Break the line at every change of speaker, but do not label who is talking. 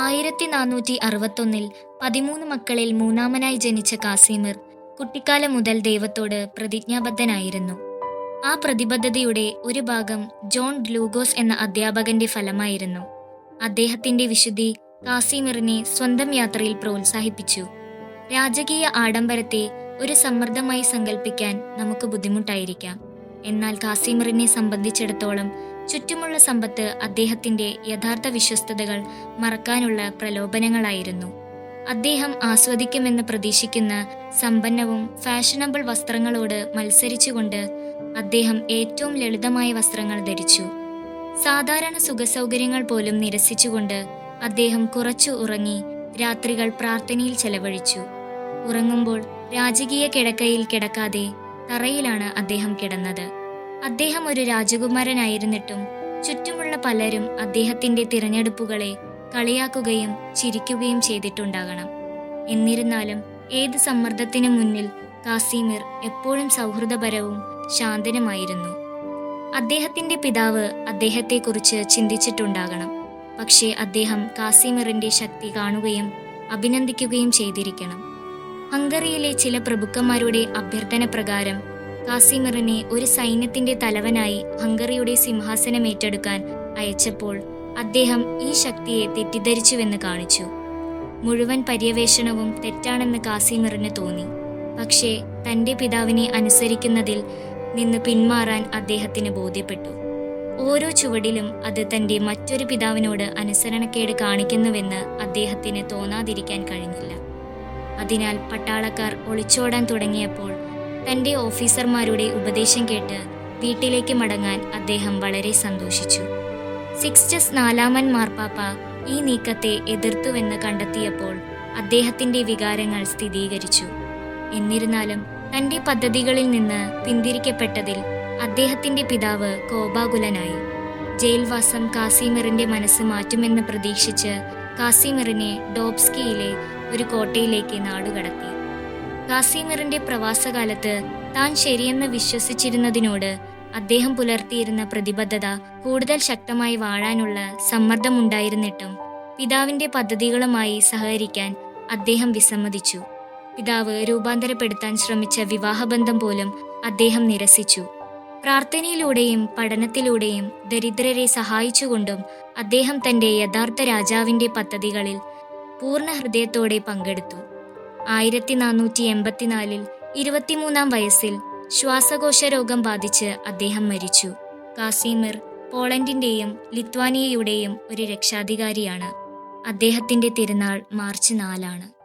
ആയിരത്തി നാനൂറ്റി അറുപത്തൊന്നിൽ പതിമൂന്ന് മക്കളിൽ മൂന്നാമനായി ജനിച്ച കാസിമിർ കുട്ടിക്കാലം മുതൽ ദൈവത്തോട് പ്രതിജ്ഞാബദ്ധനായിരുന്നു. ആ പ്രതിബദ്ധതയുടെ ഒരു ഭാഗം ജോൺ ഗ്ലൂഗോസ് എന്ന അധ്യാപകന്റെ ഫലമായിരുന്നു. അദ്ദേഹത്തിന്റെ വിശുദ്ധി കാസിമിറിനെ സ്വന്തം യാത്രയിൽ പ്രോത്സാഹിപ്പിച്ചു. രാജകീയ ആഡംബരത്തെ ഒരു സമ്മർദ്ദമായി സങ്കല്പിക്കാൻ നമുക്ക് ബുദ്ധിമുട്ടായിരിക്കാം. എന്നാൽ കാസിമിറിനെ സംബന്ധിച്ചിടത്തോളം ചുറ്റുമുള്ള സമ്പത്ത് അദ്ദേഹത്തിന്റെ യഥാർത്ഥ വിശ്വസ്തതകൾ മറക്കാനുള്ള പ്രലോഭനങ്ങളായിരുന്നു. അദ്ദേഹം ആസ്വദിക്കുമെന്ന് പ്രതീക്ഷിക്കുന്ന സമ്പന്നവും ഫാഷനബിൾ വസ്ത്രങ്ങളോട് മത്സരിച്ചുകൊണ്ട് അദ്ദേഹം ഏറ്റവും ലളിതമായ വസ്ത്രങ്ങൾ ധരിച്ചു. സാധാരണ സുഖസൗകര്യങ്ങൾ പോലും നിരസിച്ചുകൊണ്ട് അദ്ദേഹം കുറച്ചു ഉറങ്ങി രാത്രികൾ പ്രാർത്ഥനയിൽ ചെലവഴിച്ചു. ഉറങ്ങുമ്പോൾ രാജകീയ കിടക്കയിൽ കിടക്കാതെ തറയിലാണ് അദ്ദേഹം കിടന്നത്. അദ്ദേഹം ഒരു രാജകുമാരനായിരുന്നിട്ടും ചുറ്റുമുള്ള പലരും അദ്ദേഹത്തിന്റെ തിരഞ്ഞെടുപ്പുകളെ കളിയാക്കുകയും ചിരിക്കുകയും ചെയ്തിട്ടുണ്ടാകണം. എന്നിരുന്നാലും ഏത് സമ്മർദ്ദത്തിനു മുന്നിൽ കാസിമിർ എപ്പോഴും സൗഹൃദപരവും ശാന്തനുമായിരുന്നു. അദ്ദേഹത്തിന്റെ പിതാവ് അദ്ദേഹത്തെക്കുറിച്ച് ചിന്തിച്ചിട്ടുണ്ടാകണം. പക്ഷേ അദ്ദേഹം കാസിമിറിന്റെ ശക്തി കാണുകയും അഭിനന്ദിക്കുകയും ചെയ്തിരിക്കണം. ഹംഗറിയിലെ ചില പ്രഭുക്കന്മാരുടെ അഭ്യർത്ഥന പ്രകാരം കാസിമിറിനെ ഒരു സൈന്യത്തിന്റെ തലവനായി ഹംഗറിയുടെ സിംഹാസനം ഏറ്റെടുക്കാൻ അയച്ചപ്പോൾ അദ്ദേഹം ഈ ശക്തിയെ തെറ്റിദ്ധരിച്ചുവെന്ന് കാണിച്ചു. മുഴുവൻ പര്യവേഷണവും തെറ്റാണെന്ന് കാസിമിറിന് തോന്നി. പക്ഷേ തന്റെ പിതാവിനെ അനുസരിക്കുന്നതിൽ നിന്ന് പിന്മാറാൻ അദ്ദേഹത്തിന് ബോധ്യപ്പെട്ടു. ഓരോ ചുവടിലും അത് തന്റെ മറ്റൊരു പിതാവിനോട് അനുസരണക്കേട് കാണിക്കുന്നുവെന്ന് അദ്ദേഹത്തിന് തോന്നാതിരിക്കാൻ കഴിഞ്ഞില്ല. അതിനാൽ പട്ടാളക്കാർ ഒളിച്ചോടാൻ തുടങ്ങിയപ്പോൾ തന്റെ ഓഫീസർമാരുടെ ഉപദേശം കേട്ട് വീട്ടിലേക്ക് മടങ്ങാൻ അദ്ദേഹം വളരെ സന്തോഷിച്ചു. സിക്സ്റ്റസ് നാലാമൻ മാർപ്പാപ്പ ഈ നീക്കത്തെ എതിർത്തുവെന്ന് കണ്ടെത്തിയപ്പോൾ അദ്ദേഹത്തിന്റെ വികാരങ്ങൾ സ്ഥിരീകരിച്ചു. എന്നിരുന്നാലും തന്റെ പദ്ധതികളിൽ നിന്ന് പിന്തിരിക്കപ്പെട്ടതിൽ അദ്ദേഹത്തിന്റെ പിതാവ് കോപാകുലനായി. ജയിൽവാസം കാസിമിറിന്റെ മനസ്സ് മാറ്റുമെന്ന് പ്രതീക്ഷിച്ച് കാസിമിറിനെ ഡോബ്സ്കിയിലെ ഒരു കോട്ടയിലേക്ക് നാടുകടത്തി. കാസിമിറിന്റെ പ്രവാസകാലത്ത് താൻ ശരിയെന്ന് വിശ്വസിച്ചിരുന്നതിനോട് അദ്ദേഹം പുലർത്തിയിരുന്ന പ്രതിബദ്ധത കൂടുതൽ ശക്തമായി വാഴാനുള്ള സമ്മർദ്ദമുണ്ടായിരുന്നിട്ടും പിതാവിന്റെ പദ്ധതികളുമായി സഹകരിക്കാൻ അദ്ദേഹം വിസമ്മതിച്ചു. പിതാവ് രൂപാന്തരപ്പെടുത്താൻ ശ്രമിച്ച വിവാഹബന്ധം പോലും അദ്ദേഹം നിരസിച്ചു. പ്രാർത്ഥനയിലൂടെയും പഠനത്തിലൂടെയും ദരിദ്രരെ സഹായിച്ചുകൊണ്ടും അദ്ദേഹം തന്റെ യഥാർത്ഥ രാജാവിന്റെ പദ്ധതികളിൽ പൂർണ ഹൃദയത്തോടെ പങ്കെടുത്തു. ആയിരത്തി നാനൂറ്റി എൺപത്തിനാലിൽ ഇരുപത്തിമൂന്നാം വയസ്സിൽ ശ്വാസകോശ രോഗം ബാധിച്ച് അദ്ദേഹം മരിച്ചു. കാസിമിർ പോളണ്ടിന്റെയും ലിത്വാനിയയുടെയും ഒരു രക്ഷാധികാരിയാണ്. അദ്ദേഹത്തിന്റെ തിരുനാൾ മാർച്ച് നാലാണ്.